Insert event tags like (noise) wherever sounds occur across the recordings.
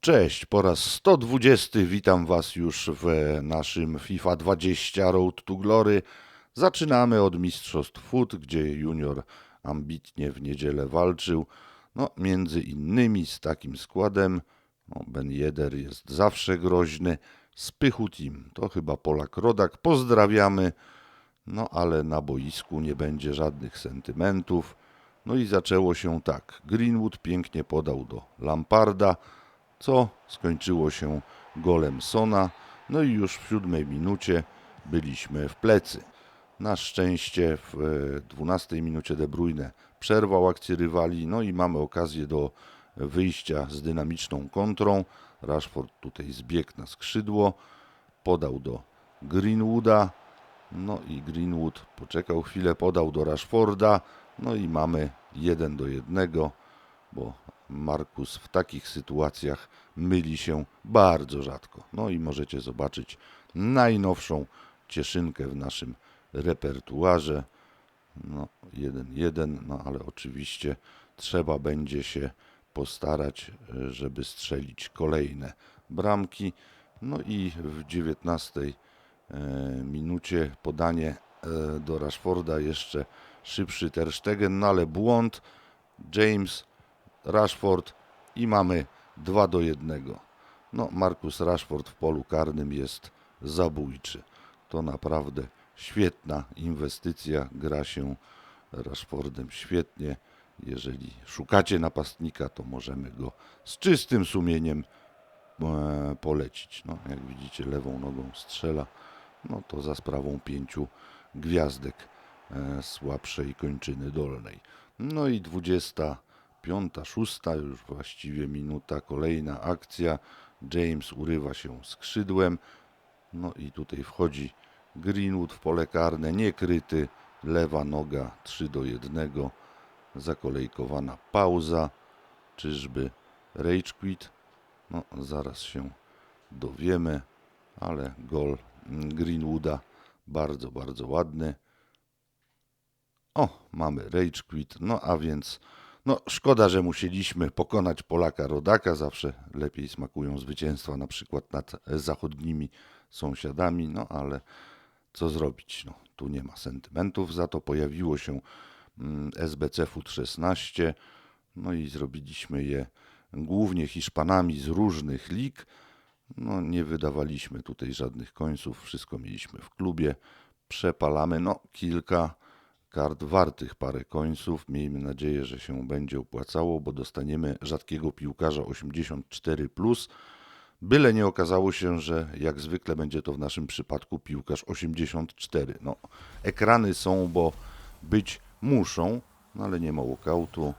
Cześć, po raz 120 witam Was już w naszym FIFA 20 Road to Glory. Zaczynamy od Mistrzostw Foot, gdzie junior ambitnie w niedzielę walczył. No, między innymi z takim składem, no, Ben Yedder jest zawsze groźny, Spychu Team to chyba Polak Rodak, pozdrawiamy. No ale na boisku nie będzie żadnych sentymentów. No i zaczęło się tak. Greenwood pięknie podał do Lamparda, co skończyło się golem Sona. No i już w siódmej minucie byliśmy w plecy. Na szczęście w e, 12 minucie De Bruyne przerwał akcję rywali, no i mamy okazję do wyjścia z dynamiczną kontrą. Rashford tutaj zbiegł na skrzydło, podał do Greenwooda, no i Greenwood poczekał chwilę, podał do Rashforda, no i mamy 1 do 1, bo Markus w takich sytuacjach myli się bardzo rzadko. No i możecie zobaczyć najnowszą cieszynkę w naszym repertuarze. No, 1-1, no ale oczywiście trzeba będzie się postarać, żeby strzelić kolejne bramki. No i w 19 e, minucie podanie e, do Rashforda jeszcze szybszy Ter Stegen, no ale błąd James, Rashford i mamy 2 do 1. No Markus Rashford w polu karnym jest zabójczy. To naprawdę świetna inwestycja, gra się Rashfordem świetnie. Jeżeli szukacie napastnika, to możemy go z czystym sumieniem e, polecić. No, jak widzicie, lewą nogą strzela, no to za sprawą pięciu gwiazdek e, słabszej kończyny dolnej. No i 25, 6 już właściwie minuta, kolejna akcja. James urywa się skrzydłem. No i tutaj wchodzi Greenwood w pole karne, niekryty, lewa noga 3 do 1. Zakolejkowana pauza. Czyżby rage quit? No, zaraz się dowiemy, ale gol Greenwooda bardzo, bardzo ładny. O, mamy rage quit, no a więc no szkoda, że musieliśmy pokonać Polaka Rodaka, zawsze lepiej smakują zwycięstwa na przykład nad zachodnimi sąsiadami, no ale co zrobić, no tu nie ma sentymentów, za to pojawiło się SBC Foot 16, no i zrobiliśmy je głównie Hiszpanami z różnych lig, no nie wydawaliśmy tutaj żadnych końców, wszystko mieliśmy w klubie, przepalamy, no kilka kart wartych parę końców. Miejmy nadzieję, że się będzie opłacało, bo dostaniemy rzadkiego piłkarza 84. Byle nie okazało się, że jak zwykle będzie to w naszym przypadku piłkarz 84. No, ekrany są, bo być muszą, no ale nie ma walkoutu.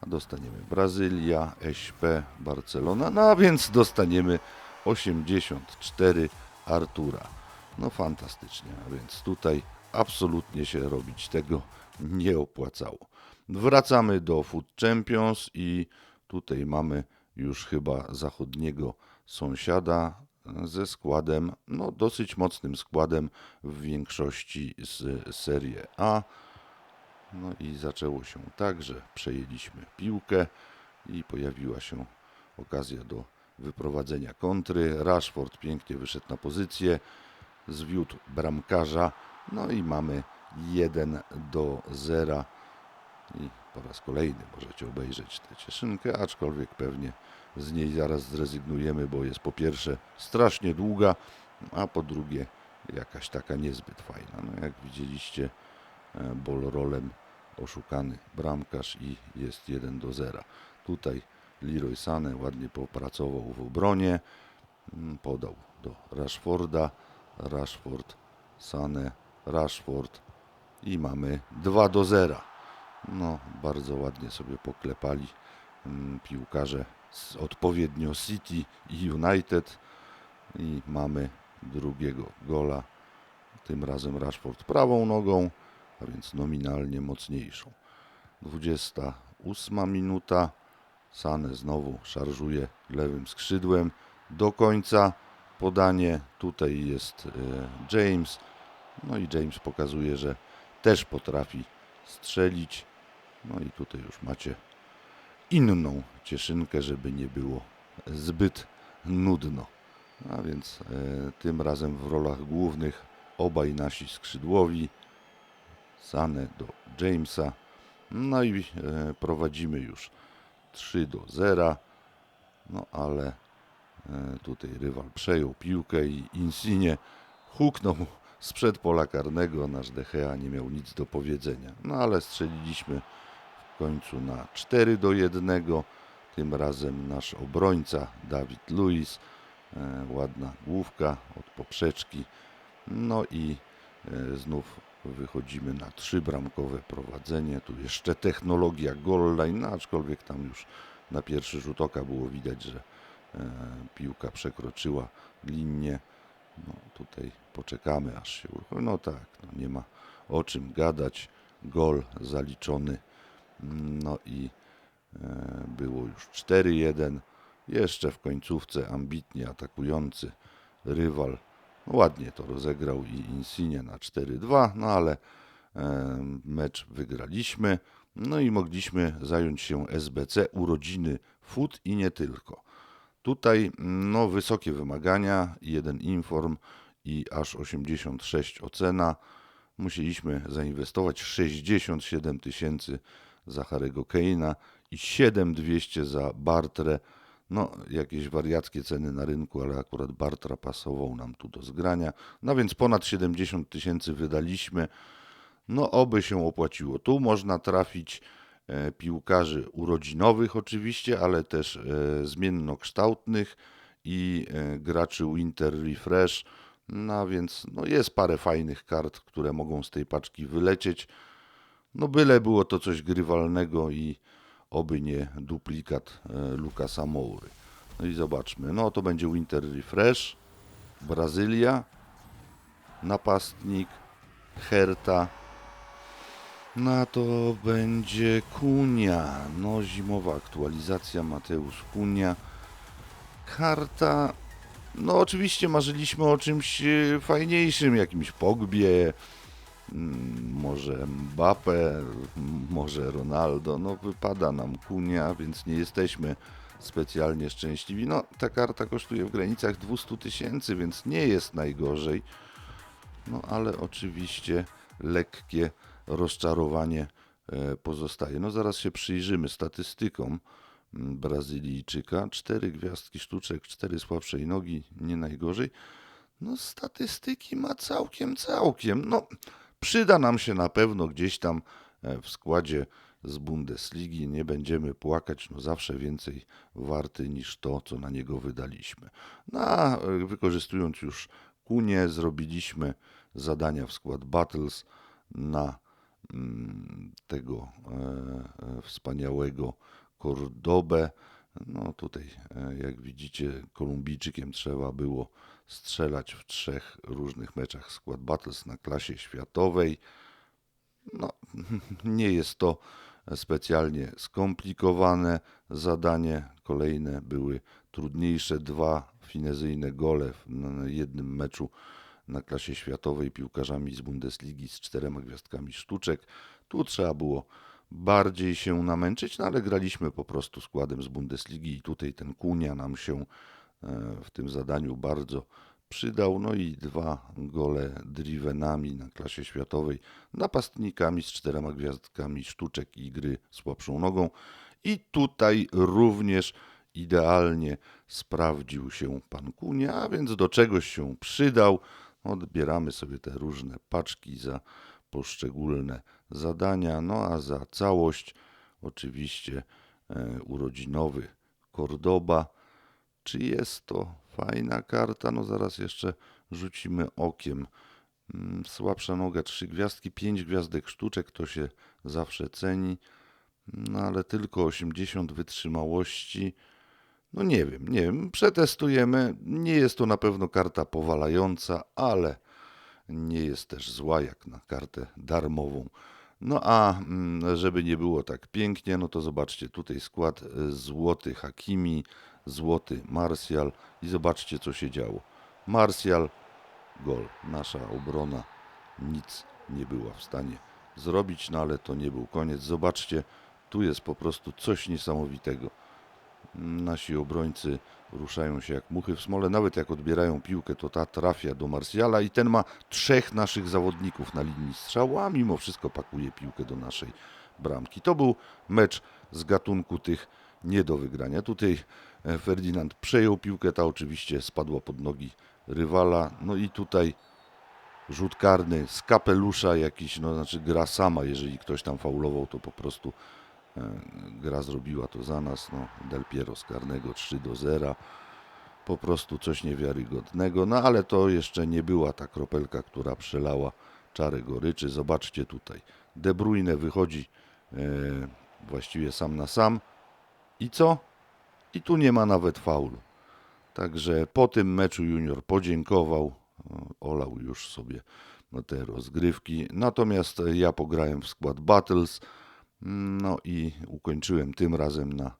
A dostaniemy Brazylia, SP, Barcelona, no a więc dostaniemy 84 Artura. No fantastycznie, a więc tutaj absolutnie się robić tego nie opłacało. Wracamy do Food Champions i tutaj mamy już chyba zachodniego sąsiada ze składem, no dosyć mocnym składem w większości z Serie A. No i zaczęło się tak, że przejęliśmy piłkę i pojawiła się okazja do wyprowadzenia kontry. Rashford pięknie wyszedł na pozycję, zwiódł bramkarza, no i mamy 1 do 0. I po raz kolejny możecie obejrzeć tę cieszynkę, aczkolwiek pewnie z niej zaraz zrezygnujemy, bo jest po pierwsze strasznie długa, a po drugie jakaś taka niezbyt fajna. No jak widzieliście, e, bol rolem oszukany bramkarz i jest 1 do 0. Tutaj Leroy Sané ładnie popracował w obronie, podał do Rashforda, Rashford, Sané, Rashford i mamy 2 do 0. No, bardzo ładnie sobie poklepali mm, piłkarze z odpowiednio City i United i mamy drugiego gola. Tym razem Rashford prawą nogą, a więc nominalnie mocniejszą. 28 minuta. Sane znowu szarżuje lewym skrzydłem do końca. Podanie tutaj jest e, James. No i James pokazuje, że też potrafi strzelić. No i tutaj już macie inną cieszynkę, żeby nie było zbyt nudno. A więc e, tym razem w rolach głównych obaj nasi skrzydłowi, Sane do Jamesa. No i e, prowadzimy już 3 do 0. No ale tutaj rywal przejął piłkę i Insigne huknął sprzed pola karnego. Nasz Dechea nie miał nic do powiedzenia. No ale strzeliliśmy w końcu na 4 do 1. Tym razem nasz obrońca Dawid Luiz. E, ładna główka od poprzeczki. No i e, znów wychodzimy na trzybramkowe prowadzenie. Tu jeszcze technologia goal line, no, aczkolwiek tam już na pierwszy rzut oka było widać, że e, piłka przekroczyła linię. No, tutaj poczekamy aż się uruchomi. No tak, no, nie ma o czym gadać. Gol zaliczony. No i e, było już 4-1. Jeszcze w końcówce ambitnie atakujący rywal no, ładnie to rozegrał i Insigne na 4-2, no ale e, mecz wygraliśmy. No i mogliśmy zająć się SBC urodziny Food i nie tylko. Tutaj no, wysokie wymagania, jeden inform i aż 86 ocena. Musieliśmy zainwestować 67 tysięcy za Harry'ego Kane'a i 7200 za Bartrę. No, jakieś wariackie ceny na rynku, ale akurat Bartra pasował nam tu do zgrania. No więc ponad 70 tysięcy wydaliśmy. No, oby się opłaciło. Tu można trafić piłkarzy urodzinowych oczywiście, ale też e, zmiennokształtnych i e, graczy Winter Refresh. No więc no jest parę fajnych kart, które mogą z tej paczki wylecieć. No byle było to coś grywalnego i oby nie duplikat e, Lukasa Moury. No i zobaczmy. No to będzie Winter Refresh, Brazylia, napastnik, Herta. No to będzie Kunia. No zimowa aktualizacja Mateusz Kunia. Karta. No oczywiście marzyliśmy o czymś e, fajniejszym, jakimś Pogbie, mm, może Mbappe, może Ronaldo. No wypada nam Kunia, więc nie jesteśmy specjalnie szczęśliwi. No ta karta kosztuje w granicach 200 tysięcy, więc nie jest najgorzej. No ale oczywiście lekkie rozczarowanie e, pozostaje. No zaraz się przyjrzymy statystykom mm, Brazylijczyka. Cztery gwiazdki sztuczek, cztery słabszej nogi, nie najgorzej. No statystyki ma całkiem, całkiem. No przyda nam się na pewno gdzieś tam e, w składzie z Bundesligi. Nie będziemy płakać, no zawsze więcej warty niż to, co na niego wydaliśmy. No a e, wykorzystując już Kunię, zrobiliśmy zadania w skład Battles na tego e, e, wspaniałego Cordobę. No tutaj, e, jak widzicie, Kolumbijczykiem trzeba było strzelać w trzech różnych meczach skład Battles na klasie światowej. No, (laughs) nie jest to specjalnie skomplikowane zadanie. Kolejne były trudniejsze. Dwa finezyjne gole w jednym meczu na klasie światowej piłkarzami z Bundesligi z czterema gwiazdkami sztuczek. Tu trzeba było bardziej się namęczyć, no ale graliśmy po prostu składem z Bundesligi i tutaj ten Kunia nam się e, w tym zadaniu bardzo przydał. No i dwa gole drivenami na klasie światowej, napastnikami z czterema gwiazdkami sztuczek i gry słabszą nogą. I tutaj również idealnie sprawdził się pan Kunia, a więc do czegoś się przydał. Odbieramy sobie te różne paczki za poszczególne zadania, no a za całość oczywiście e, urodzinowy Cordoba. Czy jest to fajna karta? No zaraz jeszcze rzucimy okiem. Mm, Słabsza noga, trzy gwiazdki, pięć gwiazdek sztuczek, to się zawsze ceni. No ale tylko 80 wytrzymałości. No nie wiem, nie wiem. Przetestujemy. Nie jest to na pewno karta powalająca, ale nie jest też zła jak na kartę darmową. No a mm, żeby nie było tak pięknie, no to zobaczcie tutaj skład y, złoty Hakimi, złoty Martial i zobaczcie co się działo. Martial, gol. Nasza obrona nic nie była w stanie zrobić, no ale to nie był koniec. Zobaczcie, tu jest po prostu coś niesamowitego. Nasi obrońcy ruszają się jak muchy w smole. Nawet jak odbierają piłkę, to ta trafia do Marsjala i ten ma trzech naszych zawodników na linii strzału, a mimo wszystko pakuje piłkę do naszej bramki. To był mecz z gatunku tych nie do wygrania. Tutaj e, Ferdynand przejął piłkę, ta oczywiście spadła pod nogi rywala. No i tutaj rzut karny z kapelusza jakiś, no znaczy gra sama, jeżeli ktoś tam faulował, to po prostu gra zrobiła to za nas, no Del Piero z karnego 3 do 0, po prostu coś niewiarygodnego, no ale to jeszcze nie była ta kropelka, która przelała czarę goryczy, zobaczcie tutaj, De Bruyne wychodzi e, właściwie sam na sam i co? I tu nie ma nawet faulu. Także po tym meczu junior podziękował, olał już sobie no, te rozgrywki. Natomiast ja pograłem w skład Battles, no i ukończyłem tym razem na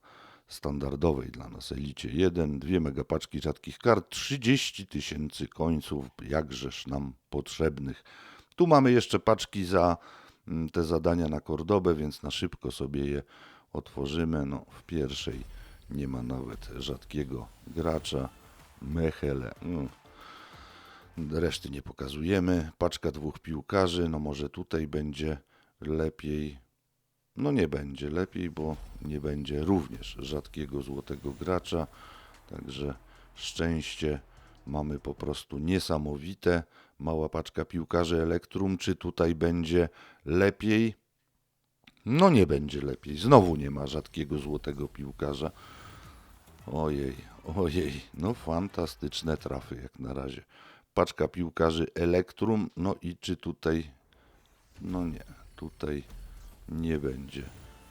standardowej dla nas Elicie 1, dwie megapaczki rzadkich kart, 30 tysięcy końców, jakżeż nam potrzebnych. Tu mamy jeszcze paczki za mm, te zadania na Kordobę, więc na szybko sobie je otworzymy. No, w pierwszej nie ma nawet rzadkiego gracza. Mechele. Mm. Reszty nie pokazujemy. Paczka dwóch piłkarzy. No może tutaj będzie lepiej. No nie będzie lepiej, bo nie będzie również rzadkiego złotego gracza. Także szczęście mamy po prostu niesamowite. Mała paczka piłkarzy Elektrum. Czy tutaj będzie lepiej? No nie będzie lepiej. Znowu nie ma rzadkiego złotego piłkarza. Ojej, ojej, no fantastyczne trafy jak na razie. Paczka piłkarzy Elektrum, no i czy tutaj, no nie, tutaj nie będzie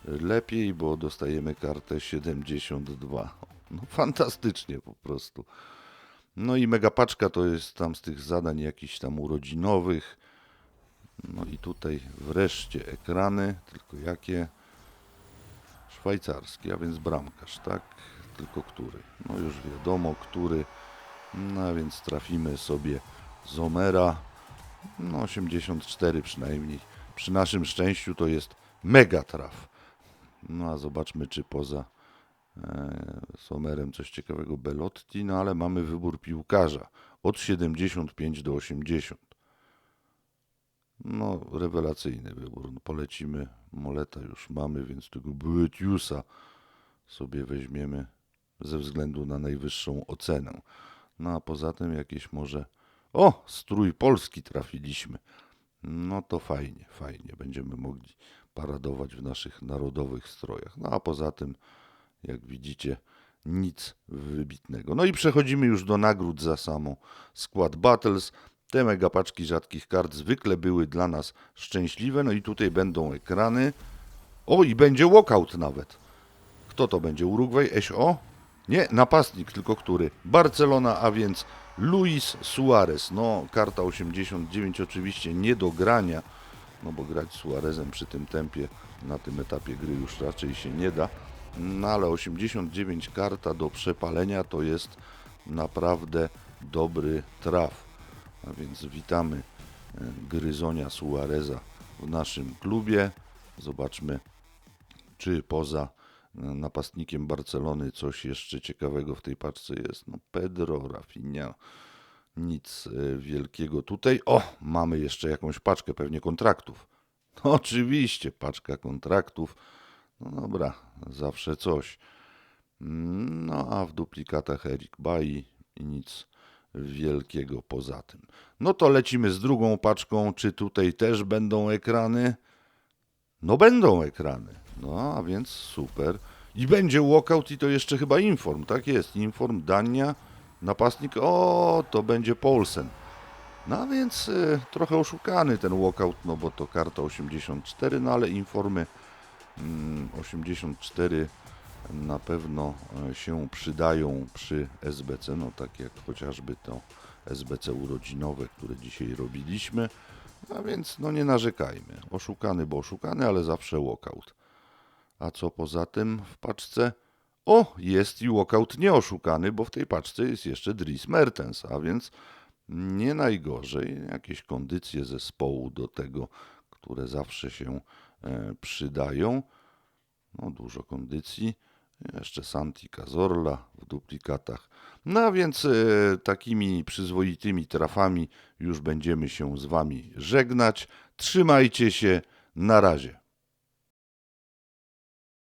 lepiej, bo dostajemy kartę 72. No fantastycznie po prostu. No i mega paczka to jest tam z tych zadań jakichś tam urodzinowych. No i tutaj wreszcie ekrany, tylko jakie? Szwajcarskie, a więc bramkarz, tak? Tylko który? No już wiadomo, który. No a więc trafimy sobie Zomera. No 84 przynajmniej. Przy naszym szczęściu to jest mega traf. No a zobaczmy, czy poza e, Somerem coś ciekawego Belotti, no ale mamy wybór piłkarza od 75 do 80. No, rewelacyjny wybór. No, polecimy. Moleta już mamy, więc tego Boetiusa sobie weźmiemy ze względu na najwyższą ocenę. No a poza tym jakieś może. O, strój polski trafiliśmy. No to fajnie, fajnie. Będziemy mogli paradować w naszych narodowych strojach. No a poza tym, jak widzicie, nic wybitnego. No i przechodzimy już do nagród za samą skład Battles. Te megapaczki rzadkich kart zwykle były dla nas szczęśliwe. No i tutaj będą ekrany. O, i będzie walkout nawet. Kto to będzie? Urugwaj? SO? Nie, napastnik, tylko który? Barcelona, a więc Luis Suarez. No, karta 89 oczywiście nie do grania, no bo grać Suarezem przy tym tempie na tym etapie gry już raczej się nie da. No ale 89 karta do przepalenia to jest naprawdę dobry traf. A więc witamy e, Gryzonia Suareza w naszym klubie. Zobaczmy, czy poza e, napastnikiem Barcelony coś jeszcze ciekawego w tej paczce jest. No Pedro, Rafinha, nic e, wielkiego tutaj. O, mamy jeszcze jakąś paczkę, pewnie kontraktów. No, (laughs) oczywiście, paczka kontraktów. No dobra, zawsze coś. No a w duplikatach Erik Bailly i nic wielkiego poza tym. No to lecimy z drugą paczką. Czy tutaj też będą ekrany? No będą ekrany. No a więc super. I będzie walkout i to jeszcze chyba inform, tak jest. Inform, Dania, napastnik. O, to będzie Polsen. No więc y, trochę oszukany ten walkout, no bo to karta 84, no ale informy mm, 84 na pewno e, się przydają przy SBC, no tak jak chociażby to SBC urodzinowe, które dzisiaj robiliśmy. A więc no nie narzekajmy. Oszukany, bo oszukany, ale zawsze walkout. A co poza tym w paczce? O, jest i walkout nieoszukany, bo w tej paczce jest jeszcze Dries Mertens, a więc nie najgorzej. Jakieś kondycje zespołu do tego, które zawsze się e, przydają. No, dużo kondycji. Jeszcze Santi Cazorla w duplikatach. No a więc e, takimi przyzwoitymi trafami już będziemy się z Wami żegnać. Trzymajcie się. Na razie.